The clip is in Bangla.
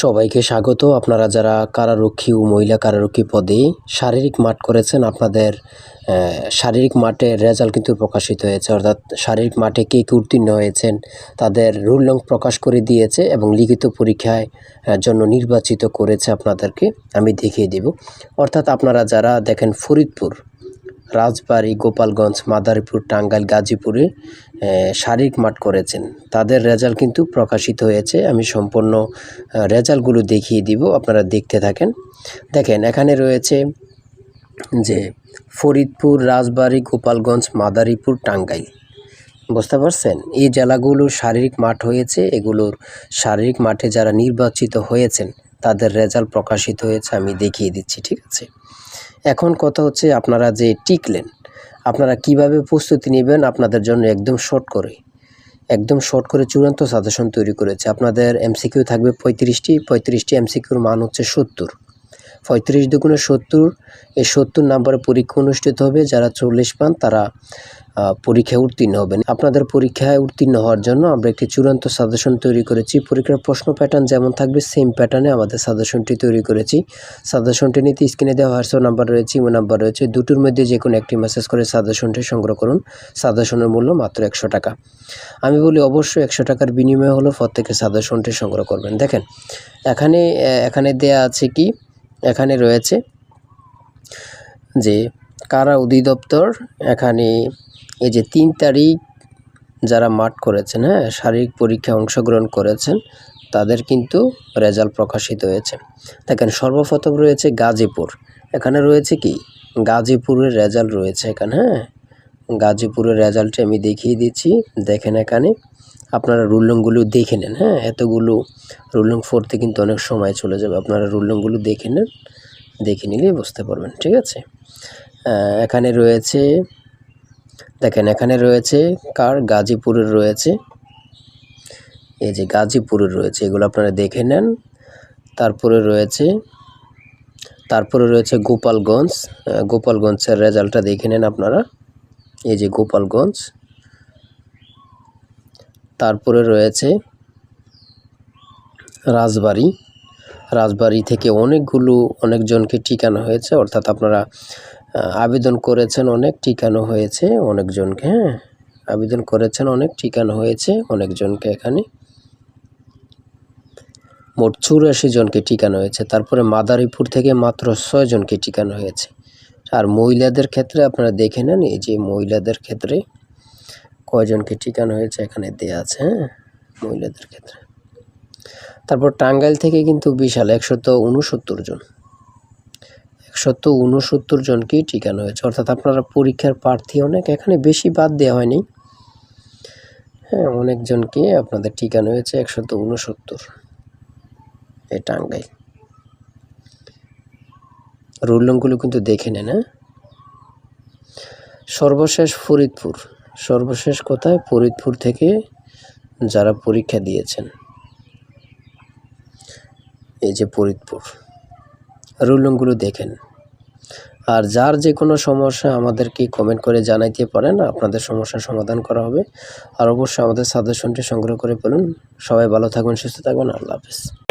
সবাইকে স্বাগত। আপনারা যারা কারারক্ষী ও মহিলা কারারক্ষী পদে শারীরিক মাঠ করেছেন, আপনাদের শারীরিক মাঠের রেজাল্ট কিন্তু প্রকাশিত হয়েছে। অর্থাৎ শারীরিক মাঠে কে কে উত্তীর্ণ হয়েছেন, তাদের রুল লং প্রকাশ করে দিয়েছে এবং লিখিত পরীক্ষায় জন্য নির্বাচিত করেছে আপনাদেরকে আমি দেখিয়ে দেব। অর্থাৎ আপনারা যারা দেখেন ফরিদপুর রাজবাড়ী, গোপালগঞ্জ, মাদারীপুর, টাঙ্গাইল, গাজীপুরে শারীরিক মাঠ করেছেন। তাদের রেজাল্ট কিন্তু প্রকাশিত হয়েছে। আমি সম্পূর্ণ রেজাল্টগুলো দেখিয়ে দিব, আপনারা দেখতে থাকেন। দেখেন, এখানে রয়েছে যে ফরিদপুর, রাজবাড়ী, গোপালগঞ্জ, মাদারীপুর, টাঙ্গাইল। বুঝতে পারছেন? এই জেলাগুলোর শারীরিক মাঠ হয়েছে। এগুলোর শারীরিক মাঠে যারা নির্বাচিত হয়েছেন, তাদের রেজাল্ট প্রকাশিত হয়েছে। আমি দেখিয়ে দিচ্ছি, ঠিক আছে? এখন কথা হচ্ছে আপনারা যে টিকলেন, আপনারা কীভাবে প্রস্তুতি নেবেন আপনাদের জন্য একদম শর্ট করে। একদম শর্ট করে চূড়ান্ত সাজেশন তৈরি করেছে। আপনাদের এমসিকিউ থাকবে পঁয়ত্রিশটি পঁয়ত্রিশটি এমসিকিউর মান হচ্ছে সত্তর। পঁয়ত্রিশ দুগুণে সত্তর, এই সত্তর নাম্বারে পরীক্ষা অনুষ্ঠিত হবে, যারা চল্লিশ পান তারা পরীক্ষায় উত্তীর্ণ হবেন। আপনাদের পরীক্ষায় উত্তীর্ণ হওয়ার জন্য আমরা একটি চূড়ান্ত সাজেশন তৈরি করেছি। পরীক্ষার প্রশ্ন প্যাটার্ন যেমন থাকবে সেম প্যাটার্নে আমাদের সাজেশনটি তৈরি করেছি। সাজেশনটি নিতে স্ক্রিনে দেওয়া হোয়াটসঅ্যাপ নাম্বার রয়েছে ইমো নাম্বার রয়েছে। দুটোর মধ্যে যে কোনো একটি মেসেজ করে সাজেশনটি সংগ্রহ করুন। সাজেশনের মূল্য মাত্র একশো টাকা। আমি বলি অবশ্যই একশো টাকার বিনিময়ে হলো প্রত্যেকে সাজেশনটি সংগ্রহ করবেন। দেখেন, এখানে এখানে দেয়া আছে কি এখানে রয়েছে যে কারা অধিদপ্তর, এখানে এই যে তিন তারিখ যারা মাঠ করেছেন হ্যাঁ শারীরিক পরীক্ষায় অংশগ্রহণ করেছেন, তাদের কিন্তু রেজাল্ট প্রকাশিত হয়েছে। দেখেন, সর্বপ্রথম রয়েছে গাজীপুর। এখানে রয়েছে কি? গাজীপুরের রেজাল্ট রয়েছে এখানে হ্যাঁ। গাজীপুরের রেজাল্টটি আমি দেখিয়ে দিচ্ছি। দেখেন এখানে। আপনারা রুলংগুলো দেখে নেন হ্যাঁ? এতগুলো রুলং পড়তে কিন্তু অনেক সময় চলে যাবে। আপনারা রুলংগুলো দেখে নেন, দেখে নিলেই বুঝতে পারবেন, ঠিক আছে? এখানে রয়েছে, দেখেন, এখানে রয়েছে কার? গাজীপুরের রয়েছে। এই যে গাজীপুরের রয়েছে, এগুলো আপনারা দেখে নেন। তারপরে রয়েছে তারপরে রয়েছে গোপালগঞ্জ। গোপালগঞ্জের রেজাল্টটা দেখে নেন আপনারা। এই যে গোপালগঞ্জ তারপরে রয়েছে রাজবাড়ি। রাজবাড়ি থেকে অনেকগুলো অনেকজনকে টিকানো হয়েছে, অর্থাৎ আপনারা আবেদন করেছেন অনেক, ঠিকানো হয়েছে অনেকজনকে হ্যাঁ? আবেদন করেছেন অনেক টিকানো হয়েছে অনেকজনকে এখানে। মোট চুরাশি জনকে টিকানো হয়েছে, তারপরে মাদারীপুর থেকে মাত্র ছয় জনকে টিকানো হয়েছে। আর মহিলাদের ক্ষেত্রে আপনারা দেখে নেন, এই যে মহিলাদের ক্ষেত্রে কয়জনকে টিকানো হয়েছে এখানে দেয়া আছে হ্যাঁ? মহিলাদের ক্ষেত্রে। তারপর টাঙ্গাইল থেকে কিন্তু বিশাল, একশত উনসত্তর জন। একশত উনসত্তর জনকেই টিকানো হয়েছে। অর্থাৎ আপনারা পরীক্ষার প্রার্থী অনেক, এখানে বেশি বাদ দেওয়া হয়নি। হ্যাঁ অনেকজনকে আপনাদের টিকানো হয়েছে একশত উনসত্তর এই টাঙ্গাইল। রুলংগুলো কিন্তু দেখে নেন হ্যাঁ? সর্বশেষ ফরিদপুর। সর্বশেষ কথায় ফরিদপুর থেকে যারা পরীক্ষা দিয়েছেন। এই যে ফরিদপুর রুলংগুলো দেখেন। আর যার যে কোনো সমস্যা আমাদেরকে কমেন্ট করে জানাইতে পারেন, আপনাদের সমস্যার সমাধান করা হবে। আর অবশ্যই আমাদের সাজেশনটি সংগ্রহ করে ফেলুন। সবাই ভালো থাকবেন, সুস্থ থাকবেন। আল্লাহ হাফিজ।